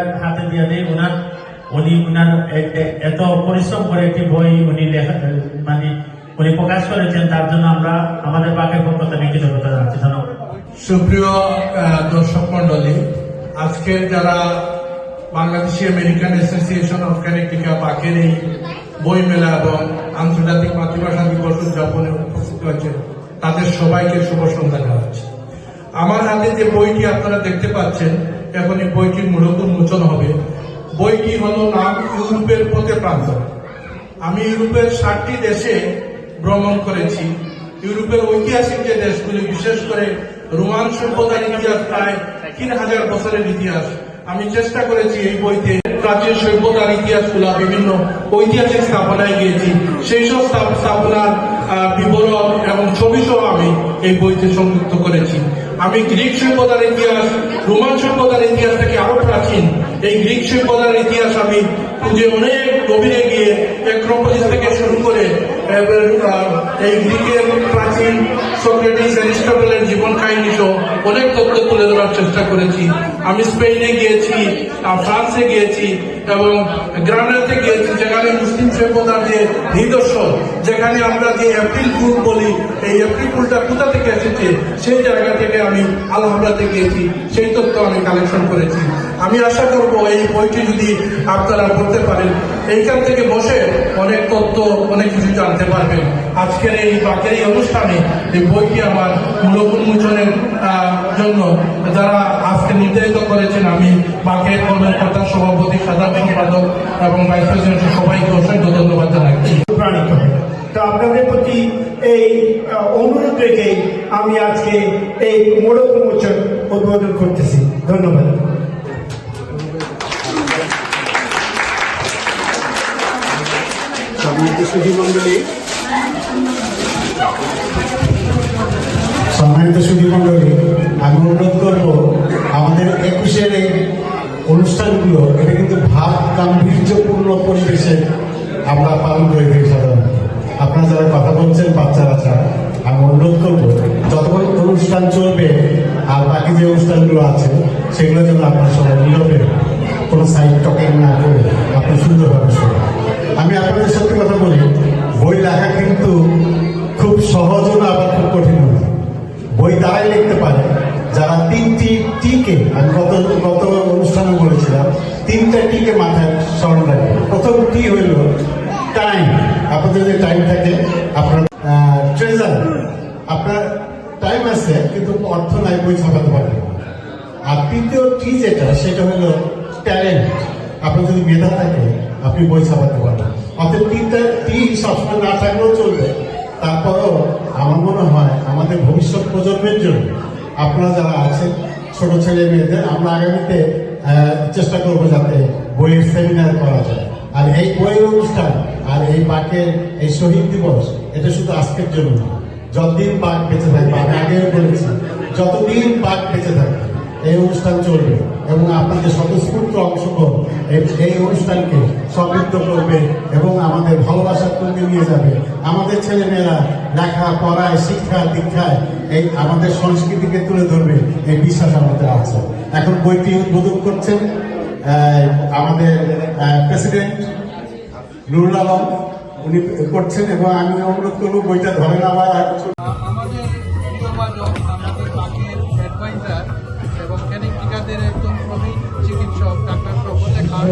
বইটা হাতে দিয়ে দেয় ওনার উনি এ- এত পরিশ্রম করে একটি বই উনি মানে উনি প্রকাশ করেছেন তার জন্য আমরা আমাদের বাকের পক্ষ থেকে কৃতজ্ঞতা জানাচ্ছি ধন্যবাদ। সুপ্রিয় দর্শক মন্ডলী আজকের যারা Bangladeshi American association of Connecticut বাকের এই বই মেলা এবং আন্তর্জাতিক মাতৃভাষা দিবস উদযাপনে উপস্থিত হয়েছে তাদের সবাইকে শুভ সন্ধ্যা জানাচ্ছি। আমার হাতে যে বইটি আপনারা দেখতে পাচ্ছেন এখন এই বইটির মূলত উন্মোচন হবে। বইটি হলো নাম ইউরোপের পথে প্রান্ত। আমি ইউরোপের ষাটটি দেশে ভ্রমণ করেছি। ইউরোপের ঐতিহাসিক যে দেশগুলি, বিশেষ করে রোমান সভ্যতার ইতিহাস, প্রায় তিন হাজার বছরের ইতিহাস, আমি চেষ্টা করেছি এই বইতে প্রাচীন সভ্যতার ইতিহাসগুলা বিভিন্ন ঐতিহাসিক স্থাপনায় গিয়েছি। সেই সব স্থাপনার বিবরণ এবং ছবি সহ আমি এই বইতে সংযুক্ত করেছি। আমি গ্রিক সভ্যতার ইতিহাস, রোমান সভ্যতার ইতিহাস থেকে আরও প্রাচীন। এই গ্রিক সভ্যতার ইতিহাস আমি খুঁজে অনেক গভীরে গিয়ে অ্যাক্রোপলিস থেকে শুরু করে এই গ্রিকের প্রাচীন সোক্রেটিস অ্যারিস্টটলের জীবন কাহিনী সহ অনেক তথ্য তুলে ধরার চেষ্টা করেছি। আমি স্পেনে গিয়েছি ফ্রান্সে গিয়েছি এবং গ্রানাতে গিয়েছি, যেখানে মুসলিম সভ্যতার যে নিদর্শন, যেখানে আমরা যে এপ্রিল ফুল বলি, এই এপ্রিল ফুলটা কোথা থেকে এসেছে, সেই জায়গা থেকে আমি আলহামরাতে গিয়েছি, সেই তথ্য আমি কালেকশন করেছি। আমি আশা করব এই বইটি যদি আপনারা পড়তে পারেন এইখান থেকে বসে অনেক তথ্য, অনেক কিছু জানতে পারবেন। আজকের এই বাকের এই অনুষ্ঠানে এই বইটি আমার মূলক উন্মোচনের জন্য যারা আজকে নির্ধারিত করেছেন, আমি বাকের কর্মকর্তা সভাপতি সাধারণ সম্পাদক এবং ভাইস প্রেসিডেন্ট সবাইকে অসংখ্য ধন্যবাদ জানাচ্ছি। অনুপ্রাণিত হয় তো আপনাদের প্রতি এই অনুরোধ রেখে আমি আজকে এই মোড়ক উন্মোচন উদ্বোধন করতেছি। ধন্যবাদ। সম্মানিত সুধী মন্ডলী সম্মানিত আমি অনুরোধ করব, আমাদের একুশের এই অনুষ্ঠানগুলো, এটা কিন্তু ভাব গাম্ভীর্যপূর্ণ পরিবেশে আমরা পালন করে থাকি সাধারণত আপনারা যারা কথা বলছেন, বাচ্চারা ছাড়া, আমি অনুরোধ করব, যতক্ষণ অনুষ্ঠান চলবে আর বাকি যে অনুষ্ঠানগুলো আছে সেগুলো যেন আপনার সবাই নীরবে, কোনো সাইড টকিং না করে আপনি সুন্দরভাবে শোনেন। আমি আপনাদের সত্যি কথা বলি, বই লেখা কিন্তু খুব সহজও না আবার খুব কঠিন না বই তারাই লিখতে পারে। যারা তিনটি টিকে, আমি গত গত অনুষ্ঠানে বলেছিলাম, তিনটা টিকে মাথায় স্মরণ রাখবে প্রথম টি হইল টাইম আপনাদের যে টাইম থাকে, আপনার ট্রেজার আপনার টাইম আছে, কিন্তু অর্থ নাই, বই ছাপাতে না। আর তৃতীয় টি যেটা, সেটা হলো ট্যালেন্ট আপনার যদি মেধা থাকে আপনি বই ছাপাতে পারবেন অর্থাৎ তিনটা তিন সবসময় না থাকলেও চলবে। তারপরও আমার মনে হয় আমাদের ভবিষ্যৎ প্রজন্মের জন্য আপনারা যারা আছেন, ছোট ছেলে মেয়েদের, আমরা আগামীতে চেষ্টা করব যাতে বইয়ের সেমিনার করা যায়। আর এই বইয়ের অনুষ্ঠান আর এই বাকের এই শহীদ দিবস, এটা শুধু আজকের জন্য না। যতদিন বাঘ বেঁচে থাকবে, আমি আগেও বলেছি, যতদিন বাঘ বেঁচে থাকবে, এই অনুষ্ঠান চলবে। এবং আপনাদের স্বতঃস্ফূর্ত অংশগ্রহণ এই- অনুষ্ঠানকে সমৃদ্ধ করবে এবং আমাদের ভালোবাসার তুলতে নিয়ে যাবে। আমাদের ছেলেমেয়েরা লেখা, পড়ায় শিক্ষা দীক্ষায় এই আমাদের সংস্কৃতিকে তুলে ধরবে এই বিশ্বাস আমাদের আছে। এখন বইটি উদ্বোধন করছেন আমাদের প্রেসিডেন্ট নুরুল আলম। উনি করছেন এবং আমি অনুরোধ করব বইটা আর কিছু আমাদের আমাদের এবং টিকাদের একদম প্রবীণ চিকিৎসক ডাক্তার প্রফুল্লে খান